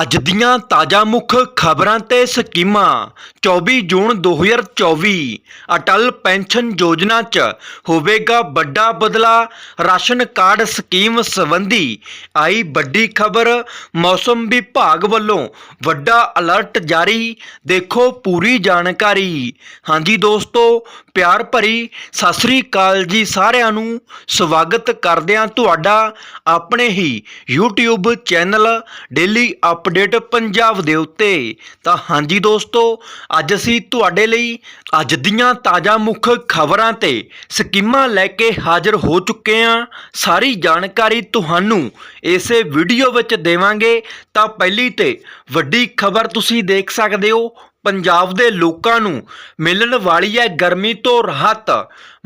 ਅੱਜ ਦੀਆਂ ਤਾਜ਼ਾ ਮੁੱਖ ਖਬਰਾਂ ਤੇ ਸਕੀਮਾਂ। 24 ਜੂਨ 2024 ਅਟਲ ਪੈਨਸ਼ਨ ਯੋਜਨਾ 'ਚ ਹੋਵੇਗਾ ਵੱਡਾ ਬਦਲਾ ਰਾਸ਼ਨ ਕਾਰਡ ਸਕੀਮ ਸੰਬੰਧੀ ਆਈ ਵੱਡੀ ਖਬਰ। ਮੌਸਮ ਵਿਭਾਗ ਵੱਲੋਂ ਵੱਡਾ ਅਲਰਟ ਜਾਰੀ। ਦੇਖੋ ਪੂਰੀ ਜਾਣਕਾਰੀ। ਹਾਂਜੀ ਦੋਸਤੋ, ਪਿਆਰ ਭਰੀ ਸਤਿ ਸ੍ਰੀ ਅਕਾਲ ਜੀ ਸਾਰਿਆਂ ਨੂੰ। ਸਵਾਗਤ ਕਰਦਿਆਂ ਤੁਹਾਡਾ ਆਪਣੇ ਹੀ YouTube channel daily update Punjab ਦੇ ਉੱਤੇ। ਤਾਂ ਹਾਂਜੀ ਦੋਸਤੋ, ਅੱਜ ਅਸੀਂ ਤੁਹਾਡੇ ਲਈ ਅੱਜ ਦੀਆਂ ਤਾਜ਼ਾ ਮੁੱਖ ਖਬਰਾਂ ਤੇ ਸਕੀਮਾਂ ਲੈ ਕੇ ਹਾਜ਼ਰ ਹੋ ਚੁੱਕੇ ਹਾਂ। ਸਾਰੀ ਜਾਣਕਾਰੀ ਤੁਹਾਨੂੰ ਇਸੇ ਵੀਡੀਓ ਵਿੱਚ ਦੇਵਾਂਗੇ। ਤਾਂ ਪਹਿਲੀ ਤੇ ਵੱਡੀ ਖਬਰ ਤੁਸੀਂ ਦੇਖ ਸਕਦੇ ਹੋ ਪੰਜਾਬ ਦੇ ਲੋਕਾਂ ਨੂੰ ਮਿਲਣ ਵਾਲੀ ਹੈ ਗਰਮੀ ਤੋਂ ਰਾਹਤ।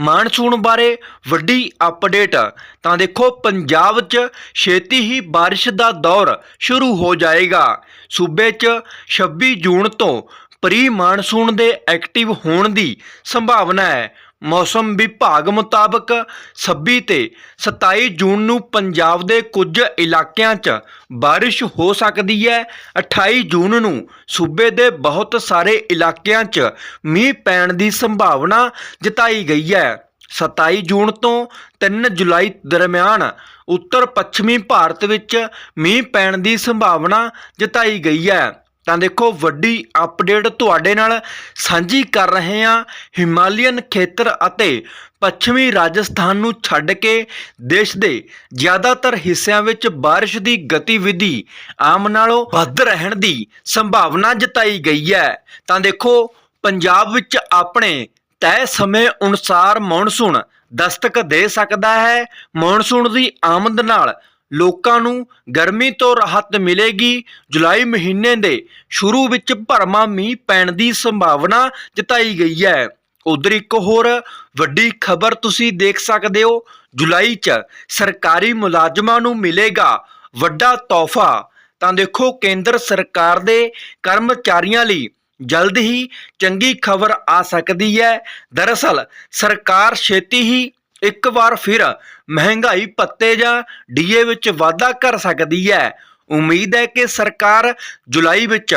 ਮਾਨਸੂਨ ਬਾਰੇ ਵੱਡੀ ਅਪਡੇਟ ਤਾਂ ਦੇਖੋ, ਪੰਜਾਬ 'ਚ ਛੇਤੀ ਹੀ ਬਾਰਿਸ਼ ਦਾ ਦੌਰ ਸ਼ੁਰੂ ਹੋ ਜਾਏਗਾ। ਸੂਬੇ 'ਚ 26 ਜੂਨ ਤੋਂ ਪ੍ਰੀ ਮਾਨਸੂਨ ਦੇ ਐਕਟਿਵ ਹੋਣ ਦੀ ਸੰਭਾਵਨਾ ਹੈ। ਮੌਸਮ ਵਿਭਾਗ ਮੁਤਾਬਕ 26 ਤੇ 27 ਜੂਨ ਨੂੰ ਪੰਜਾਬ ਦੇ ਕੁਝ ਇਲਾਕਿਆਂ 'ਚ ਬਾਰਿਸ਼ ਹੋ ਸਕਦੀ ਹੈ। 28 ਜੂਨ ਨੂੰ ਸੂਬੇ ਦੇ ਬਹੁਤ ਸਾਰੇ ਇਲਾਕਿਆਂ 'ਚ ਮੀਂਹ ਪੈਣ ਦੀ ਸੰਭਾਵਨਾ ਜਤਾਈ ਗਈ ਹੈ। 27 ਜੂਨ ਤੋਂ 3 ਜੁਲਾਈ ਦਰਮਿਆਨ ਉੱਤਰ ਪੱਛਮੀ ਭਾਰਤ ਵਿੱਚ ਮੀਂਹ ਪੈਣ ਦੀ ਸੰਭਾਵਨਾ ਜਤਾਈ ਗਈ ਹੈ। ਤਾਂ ਦੇਖੋ ਵੱਡੀ ਅਪਡੇਟ ਤੁਹਾਡੇ ਨਾਲ ਸਾਂਝੀ ਕਰ ਰਹੇ ਹਾਂ ਹਿਮਾਲੀਅਨ ਖੇਤਰ ਅਤੇ ਪੱਛਮੀ ਰਾਜਸਥਾਨ ਨੂੰ ਛੱਡ ਕੇ ਦੇਸ਼ ਦੇ ਜ਼ਿਆਦਾਤਰ ਹਿੱਸਿਆਂ ਵਿੱਚ ਬਾਰਿਸ਼ ਦੀ ਗਤੀਵਿਧੀ ਆਮ ਨਾਲੋਂ ਵੱਧ ਰਹਿਣ ਦੀ ਸੰਭਾਵਨਾ ਜਤਾਈ ਗਈ ਹੈ। ਤਾਂ ਦੇਖੋ, ਪੰਜਾਬ ਵਿੱਚ ਆਪਣੇ ਤੈਅ ਸਮੇਂ ਅਨੁਸਾਰ ਮੌਨਸੂਨ ਦਸਤਕ ਦੇ ਸਕਦਾ ਹੈ। ਮੌਨਸੂਨ ਦੀ ਆਮਦ ਨਾਲ ਲੋਕਾਂ ਨੂੰ ਗਰਮੀ ਤੋਂ ਰਾਹਤ ਮਿਲੇਗੀ। ਜੁਲਾਈ ਮਹੀਨੇ ਦੇ ਸ਼ੁਰੂ ਵਿੱਚ ਭਰਮਾ ਮੀਂਹ ਪੈਣ ਦੀ ਸੰਭਾਵਨਾ ਜਤਾਈ ਗਈ ਹੈ। ਉਧਰ ਇੱਕ ਹੋਰ ਵੱਡੀ ਖਬਰ ਤੁਸੀਂ ਦੇਖ ਸਕਦੇ ਹੋ। ਜੁਲਾਈ 'ਚ ਸਰਕਾਰੀ ਮੁਲਾਜ਼ਮਾਂ ਨੂੰ ਮਿਲੇਗਾ ਵੱਡਾ ਤੋਹਫਾ। ਤਾਂ ਦੇਖੋ, ਕੇਂਦਰ ਸਰਕਾਰ ਦੇ ਕਰਮਚਾਰੀਆਂ ਲਈ ਜਲਦ ਹੀ ਚੰਗੀ ਖਬਰ ਆ ਸਕਦੀ ਹੈ। ਦਰਅਸਲ ਸਰਕਾਰ ਛੇਤੀ ਹੀ ਇੱਕ ਵਾਰ ਫਿਰ ਮਹਿੰਗਾਈ ਭੱਤੇ ਜਾਂ ਡੀਏ ਵਿੱਚ ਵਾਧਾ ਕਰ ਸਕਦੀ ਹੈ। ਉਮੀਦ ਹੈ ਕਿ ਸਰਕਾਰ ਜੁਲਾਈ ਵਿੱਚ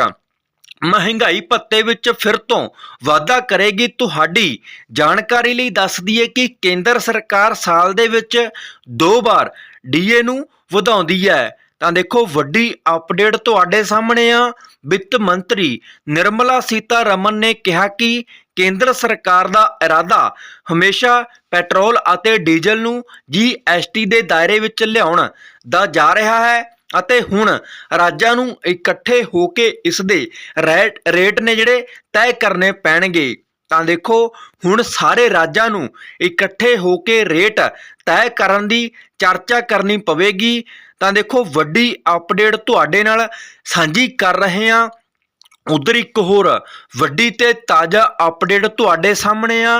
ਮਹਿੰਗਾਈ ਭੱਤੇ ਵਿੱਚ ਫਿਰ ਤੋਂ ਵਾਧਾ ਕਰੇਗੀ। ਤੁਹਾਡੀ ਜਾਣਕਾਰੀ ਲਈ ਦੱਸ ਦਈਏ ਕਿ ਕੇਂਦਰ ਸਰਕਾਰ ਸਾਲ ਦੇ ਵਿੱਚ ਦੋ ਵਾਰ ਡੀਏ ਨੂੰ ਵਧਾਉਂਦੀ ਹੈ। ਤਾਂ ਦੇਖੋ, ਵੱਡੀ ਅਪਡੇਟ ਤੁਹਾਡੇ ਸਾਹਮਣੇ ਆ। ਵਿੱਤ ਮੰਤਰੀ ਨਿਰਮਲਾ ਸੀਤਾਰਮਨ ਨੇ ਕਿਹਾ ਕਿ ਕੇਂਦਰ ਸਰਕਾਰ ਦਾ ਇਰਾਦਾ ਹਮੇਸ਼ਾ ਪੈਟਰੋਲ ਅਤੇ ਡੀਜ਼ਲ ਨੂੰ ਜੀਐਸਟੀ ਦੇ ਦਾਇਰੇ ਵਿੱਚ ਲਿਆਉਣ ਦਾ ਜਾ ਰਿਹਾ ਹੈ ਅਤੇ ਹੁਣ ਰਾਜਾਂ ਨੂੰ ਇਕੱਠੇ ਹੋ ਕੇ ਇਸ ਦੇ ਰੇਟ ਰੇਟ ਨੇ ਜਿਹੜੇ ਤੈਅ ਕਰਨੇ ਪੈਣਗੇ। ਤਾਂ ਦੇਖੋ, ਹੁਣ ਸਾਰੇ ਰਾਜਾਂ ਨੂੰ ਇਕੱਠੇ ਹੋ ਕੇ ਰੇਟ ਤੈਅ ਕਰਨ ਦੀ ਚਰਚਾ ਕਰਨੀ ਪਵੇਗੀ। ਤਾਂ ਦੇਖੋ, ਵੱਡੀ ਅਪਡੇਟ ਤੁਹਾਡੇ ਨਾਲ ਸਾਂਝੀ ਕਰ ਰਹੇ ਹਾਂ। ਉਧਰ ਇੱਕ ਹੋਰ, ਵੱਡੀ ਤੇ ਤਾਜ਼ਾ ਅਪਡੇਟ ਤੁਹਾਡੇ ਸਾਹਮਣੇ ਆ।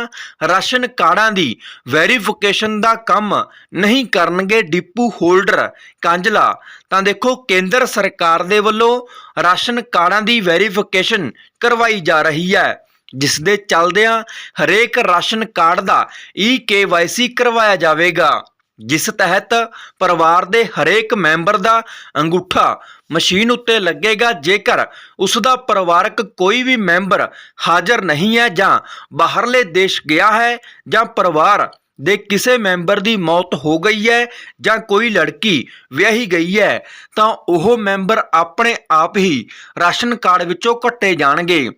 ਰਾਸ਼ਨ ਕਾਰਡਾਂ ਦੀ ਵੈਰੀਫਿਕੇਸ਼ਨ ਦਾ ਕੰਮ ਨਹੀਂ ਕਰਨਗੇ ਡਿਪੂ ਹੋਲਡਰ। ਕਾਂਜਲਾ, ਤਾਂ ਦੇਖੋ ਕੇਂਦਰ ਸਰਕਾਰ ਦੇ ਵੱਲੋਂ ਰਾਸ਼ਨ ਕਾਰਡਾਂ ਦੀ ਵੈਰੀਫਿਕੇਸ਼ਨ ਕਰਵਾਈ ਜਾ ਰਹੀ ਹੈ। ਜਿਸ ਦੇ ਚੱਲਦਿਆਂ ਹਰੇਕ ਰਾਸ਼ਨ ਕਾਰਡ ਦਾ ਈ ਕੇਵਾਈਸੀ ਕਰਵਾਇਆ ਜਾਵੇਗਾ। ਜਿਸ ਤਹਿਤ ਪਰਿਵਾਰ ਦੇ ਹਰੇਕ ਮੈਂਬਰ ਦਾ ਅੰਗੂਠਾ ਮਸ਼ੀਨ ਉੱਤੇ ਲੱਗੇਗਾ। ਜੇਕਰ ਉਸ ਦਾ ਪਰਿਵਾਰਕ ਕੋਈ ਵੀ ਮੈਂਬਰ ਹਾਜ਼ਰ ਨਹੀਂ ਹੈ ਜਾਂ ਬਾਹਰਲੇ ਦੇਸ਼ ਗਿਆ ਹੈ ਜਾਂ ਪਰਿਵਾਰ ਦੇ ਕਿਸੇ ਮੈਂਬਰ ਦੀ ਮੌਤ ਹੋ ਗਈ ਹੈ ਜਾਂ ਕੋਈ ਲੜਕੀ ਵਿਆਹੀ ਗਈ ਹੈ, ਤਾਂ ਉਹ ਮੈਂਬਰ ਆਪਣੇ ਆਪ ਹੀ ਰਾਸ਼ਨ ਕਾਰਡ ਵਿੱਚੋਂ ਕੱਟੇ ਜਾਣਗੇ।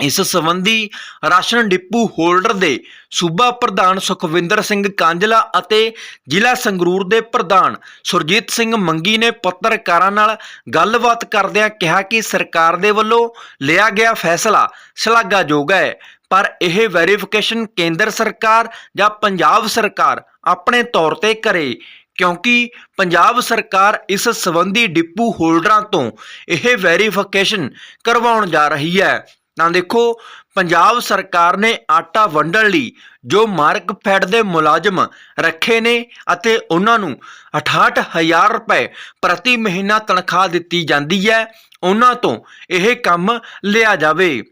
ਇਸ ਸੰਬੰਧੀ ਰਾਸ਼ਨ ਡਿਪੂ ਹੋਲਡਰ ਦੇ ਸੂਬਾ ਪ੍ਰਧਾਨ ਸੁਖਵਿੰਦਰ ਸਿੰਘ ਕਾਂਜਲਾ ਅਤੇ ਜ਼ਿਲ੍ਹਾ ਸੰਗਰੂਰ ਦੇ ਪ੍ਰਧਾਨ ਸੁਰਜੀਤ ਸਿੰਘ ਮੰਗੀ ਨੇ ਪੱਤਰਕਾਰਾਂ ਨਾਲ ਗੱਲਬਾਤ ਕਰਦਿਆਂ ਕਿਹਾ ਕਿ ਸਰਕਾਰ ਦੇ ਵੱਲੋਂ ਲਿਆ ਗਿਆ ਫੈਸਲਾ ਸ਼ਲਾਘਾਯੋਗ ਹੈ, ਪਰ ਇਹ ਵੈਰੀਫਿਕੇਸ਼ਨ ਕੇਂਦਰ ਸਰਕਾਰ ਜਾਂ ਪੰਜਾਬ ਸਰਕਾਰ ਆਪਣੇ ਤੌਰ ਤੇ ਕਰੇ, ਕਿਉਂਕਿ ਪੰਜਾਬ ਸਰਕਾਰ ਇਸ ਸੰਬੰਧੀ ਡਿਪੂ ਹੋਲਡਰਾਂ ਤੋਂ ਇਹ ਵੈਰੀਫਿਕੇਸ਼ਨ ਕਰਵਾਉਣ ਜਾ ਰਹੀ ਹੈ। ਤਾਂ ਦੇਖੋ, ਪੰਜਾਬ ਸਰਕਾਰ ਨੇ ਆਟਾ ਵੰਡਣ ਲਈ ਜੋ ਮਾਰਕ ਦੇ ਮੁਲਾਜ਼ਮ ਰੱਖੇ ਨੇ ਅਤੇ ਉਹਨਾਂ ਨੂੰ 68000 ਰੁਪਏ ਪ੍ਰਤੀ ਮਹੀਨਾ ਤਨਖਾਹ ਦਿੱਤੀ ਜਾਂਦੀ ਹੈ, ਉਹਨਾਂ ਤੋਂ ਇਹ ਕੰਮ ਲਿਆ ਜਾਵੇ।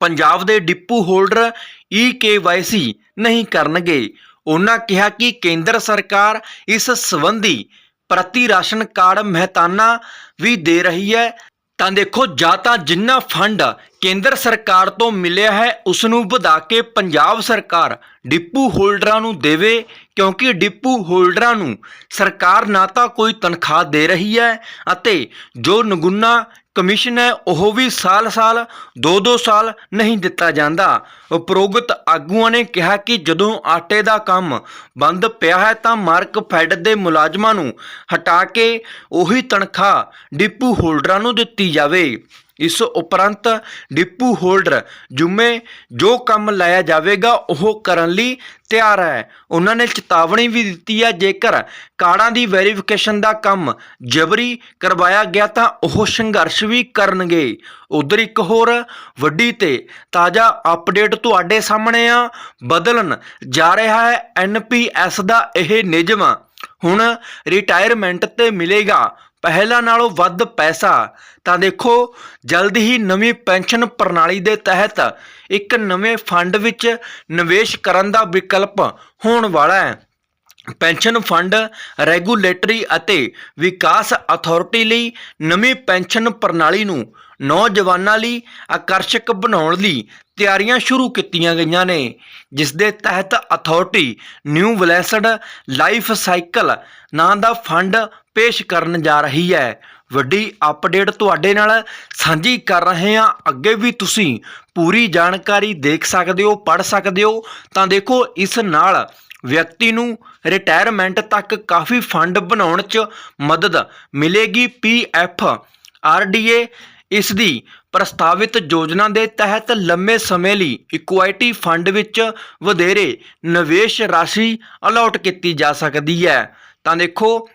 ਪੰਜਾਬ ਦੇ ਡਿਪੂ ਹੋਲਡਰ ਈ ਕੇਵਾਈਸੀ ਨਹੀਂ ਕਰਨਗੇ। ਉਹਨਾਂ ਕਿਹਾ ਕਿ ਕੇਂਦਰ ਸਰਕਾਰ ਇਸ ਸੰਬੰਧੀ ਪ੍ਰਤੀ ਰਾਸ਼ਨ ਕਾਰਡ ਮਹਿਤਾਨਾ ਵੀ ਦੇ ਰਹੀ ਹੈ। ਤਾਂ ਦੇਖੋ, ਜਾਂ ਤਾਂ ਜਿੰਨਾ ਫੰਡ ਕੇਂਦਰ ਸਰਕਾਰ ਤੋਂ ਮਿਲਿਆ ਹੈ ਉਸ ਨੂੰ ਵਧਾ ਕੇ ਪੰਜਾਬ ਸਰਕਾਰ ਡਿਪੂ ਹੋਲਡਰਾਂ ਨੂੰ ਦੇਵੇ, ਕਿਉਂਕਿ ਡਿਪੂ ਹੋਲਡਰਾਂ ਨੂੰ ਸਰਕਾਰ ਨਾ ਤਾਂ ਕੋਈ ਤਨਖਾਹ ਦੇ ਰਹੀ ਹੈ ਅਤੇ ਜੋ ਨਗੁਨਾ ਕਮਿਸ਼ਨ ਹੈ, ਉਹ ਵੀ ਸਾਲ-ਸਾਲ 2-2 ਸਾਲ ਨਹੀਂ ਦਿੱਤਾ ਜਾਂਦਾ। ਉਪਰੋਗਤ ਆਗੂਆਂ ਨੇ ਕਿਹਾ ਕਿ ਜਦੋਂ ਆਟੇ ਦਾ ਕੰਮ ਬੰਦ ਪਿਆ ਹੈ, ਤਾਂ ਮਾਰਕ ਫੈਡ ਦੇ ਮੁਲਾਜ਼ਮਾਂ ਨੂੰ ਹਟਾ ਕੇ ਉਹੀ ਤਨਖਾਹ ਡਿਪੂ ਹੋਲਡਰਾਂ ਨੂੰ ਦਿੱਤੀ ਜਾਵੇ। ਇਸ ਉਪਰੰਤ ਡਿਪੂ ਹੋਲਡਰ ਜੁਮੇ ਜੋ ਕੰਮ ਲਾਇਆ ਜਾਵੇਗਾ, ਉਹ ਕਰਨ ਲਈ ਤਿਆਰ ਹੈ। ਉਹਨਾਂ ਨੇ ਚੇਤਾਵਨੀ ਵੀ ਦਿੱਤੀ ਹੈ, ਜੇਕਰ ਕਾਰਡਾਂ ਦੀ ਵੈਰੀਫਿਕੇਸ਼ਨ ਦਾ ਕੰਮ ਜਬਰੀ ਕਰਵਾਇਆ ਗਿਆ ਤਾਂ ਉਹ ਸੰਘਰਸ਼ ਵੀ ਕਰਨਗੇ। ਉਧਰ ਇੱਕ ਹੋਰ ਵੱਡੀ ਤੇ ਤਾਜ਼ਾ ਅਪਡੇਟ ਤੁਹਾਡੇ ਸਾਹਮਣੇ ਆ। ਬਦਲਣ ਜਾ ਰਿਹਾ ਹੈ ਐਨਪੀਐਸ ਦਾ ਇਹ ਨਿਯਮ। ਹੁਣ ਰਿਟਾਇਰਮੈਂਟ ਤੇ ਮਿਲੇਗਾ। ਪਹਿਲਾਂ ਨਾਲੋਂ ਵੱਧ ਪੈਸਾ। ਤਾਂ ਦੇਖੋ, ਜਲਦ ਹੀ ਨਵੀਂ ਪੈਨਸ਼ਨ ਪ੍ਰਣਾਲੀ ਦੇ ਤਹਿਤ ਇੱਕ ਨਵੇਂ ਫੰਡ ਵਿੱਚ ਨਿਵੇਸ਼ ਕਰਨ ਦਾ ਵਿਕਲਪ ਹੋਣ ਵਾਲਾ ਹੈ। ਪੈਨਸ਼ਨ ਫੰਡ ਰੈਗੂਲੇਟਰੀ ਅਤੇ ਵਿਕਾਸ ਅਥਾਰਟੀ ਲਈ ਨਵੀਂ ਪੈਨਸ਼ਨ ਪ੍ਰਣਾਲੀ ਨੂੰ ਨੌਜਵਾਨਾਂ ਲਈ ਆਕਰਸ਼ਕ ਬਣਾਉਣ ਲਈ ਤਿਆਰੀਆਂ ਸ਼ੁਰੂ ਕੀਤੀਆਂ ਗਈਆਂ ਨੇ ਜਿਸ ਦੇ ਤਹਿਤ authority new blessed life cycle ਨਾਂ ਦਾ ਫੰਡ ਪੇਸ਼ ਕਰਨ ਜਾ ਰਹੀ ਹੈ। ਵੱਡੀ ਅਪਡੇਟ ਤੁਹਾਡੇ ਨਾਲ ਸਾਂਝੀ ਕਰ ਰਹੇ ਹਾਂ। ਅੱਗੇ ਵੀ ਤੁਸੀਂ ਪੂਰੀ ਜਾਣਕਾਰੀ ਦੇਖ ਸਕਦੇ ਹੋ, ਪੜ੍ਹ ਸਕਦੇ ਹੋ। ਤਾਂ ਦੇਖੋ, ਇਸ ਨਾਲ ਵਿਅਕਤੀ ਨੂੰ ਰਿਟਾਇਰਮੈਂਟ ਤੱਕ ਕਾਫੀ ਫੰਡ ਬਣਾਉਣ 'ਚ ਮਦਦ ਮਿਲੇਗੀ। ਪੀਐਫ ਆਰਡੀਏ ਇਸ ਦੀ ਪ੍ਰਸਤਾਵਿਤ ਯੋਜਨਾ ਦੇ ਤਹਿਤ ਲੰਮੇ ਸਮੇਂ ਲਈ ਇਕੁਇਟੀ ਫੰਡ ਵਿੱਚ ਵਧੇਰੇ ਨਿਵੇਸ਼ ਰਾਸ਼ੀ ਅਲਾਟ ਕੀਤੀ ਜਾ ਸਕਦੀ ਹੈ। ਤਾਂ ਦੇਖੋ,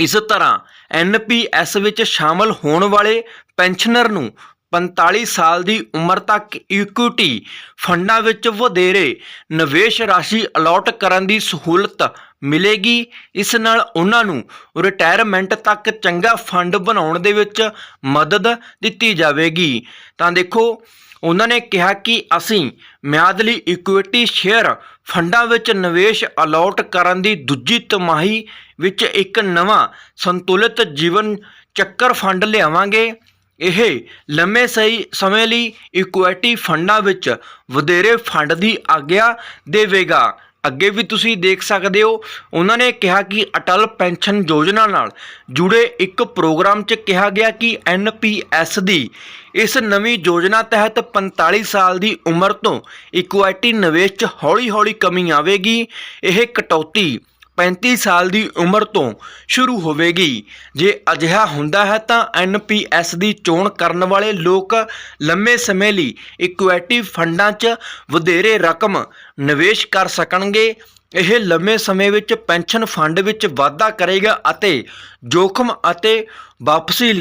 ਇਸ ਤਰ੍ਹਾਂ ਐਨਪੀਐਸ ਵਿੱਚ ਸ਼ਾਮਲ ਹੋਣ ਵਾਲੇ ਪੈਨਸ਼ਨਰ ਨੂੰ 45 ਸਾਲ ਦੀ ਉਮਰ ਤੱਕ ਇਕੁਇਟੀ ਫੰਡਾਂ ਵਿੱਚ ਵਧੇਰੇ ਨਿਵੇਸ਼ ਰਾਸ਼ੀ ਅਲਾਟ ਕਰਨ ਦੀ ਸਹੂਲਤ ਮਿਲੇਗੀ। ਇਸ ਨਾਲ ਉਹਨਾਂ ਨੂੰ ਰਿਟਾਇਰਮੈਂਟ ਤੱਕ ਚੰਗਾ ਫੰਡ ਬਣਾਉਣ ਦੇ ਵਿੱਚ ਮਦਦ ਦਿੱਤੀ ਜਾਵੇਗੀ। ਤਾਂ ਦੇਖੋ, ਉਹਨਾਂ ਨੇ ਕਿਹਾ ਕਿ ਅਸੀਂ ਮਿਆਦ ਲਈ ਇਕੁਇਟੀ ਸ਼ੇਅਰ ਫੰਡਾਂ ਵਿੱਚ ਨਿਵੇਸ਼ ਅਲਾਟ ਕਰਨ ਦੀ ਦੂਜੀ ਤਿਮਾਹੀ ਵਿੱਚ ਇੱਕ ਨਵਾਂ ਸੰਤੁਲਿਤ ਜੀਵਨ ਚੱਕਰ ਫੰਡ ਲਿਆਵਾਂਗੇ। ਇਹ ਲੰਮੇ ਸਹੀ ਸਮੇਂ ਲਈ ਇਕੁਇਟੀ ਫੰਡਾਂ ਵਿੱਚ ਵਧੇਰੇ ਫੰਡ ਦੀ ਆਗਿਆ ਦੇਵੇਗਾ। ਅੱਗੇ ਵੀ ਤੁਸੀਂ ਦੇਖ ਸਕਦੇ ਹੋ, ਉਹਨਾਂ ਨੇ ਕਿਹਾ ਕਿ ਅਟਲ ਪੈਨਸ਼ਨ ਯੋਜਨਾ ਨਾਲ ਜੁੜੇ ਇੱਕ ਪ੍ਰੋਗਰਾਮ 'ਚ ਕਿਹਾ ਗਿਆ ਕਿ ਐਨਪੀਐਸ ਦੀ ਇਸ ਨਵੀਂ ਯੋਜਨਾ ਤਹਿਤ 45 ਸਾਲ ਦੀ ਉਮਰ ਤੋਂ ਇਕੁਇਟੀ ਨਿਵੇਸ਼ 'ਚ ਹੌਲੀ-ਹੌਲੀ ਕਮੀ ਆਵੇਗੀ। ਇਹ ਕਟੌਤੀ 35 ਸਾਲ ਦੀ ਉਮਰ ਤੋਂ ਸ਼ੁਰੂ ਹੋਵੇਗੀ। ਜੇ ਅਜਿਹਾ ਹੁੰਦਾ ਹੈ ਤਾਂ ਐਨਪੀਐਸ ਦੀ ਚੋਣ ਕਰਨ ਵਾਲੇ ਲੋਕ ਲੰਮੇ ਸਮੇਂ ਲਈ ਇਕੁਇਟੀ ਫੰਡਾਂ 'ਚ ਵਧੇਰੇ ਰਕਮ ਨਿਵੇਸ਼ ਕਰ ਸਕਣਗੇ। ਇਹ ਲੰਮੇ ਸਮੇਂ ਵਿੱਚ ਪੈਨਸ਼ਨ ਫੰਡ ਵਿੱਚ ਵਾਧਾ ਕਰੇਗਾ ਅਤੇ ਜੋਖਮ ਅਤੇ ਵਾਪਸੀ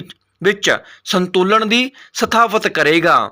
ਵਿੱਚ ਸੰਤੁਲਨ ਦੀ ਸਥਾਪਿਤ ਕਰੇਗਾ।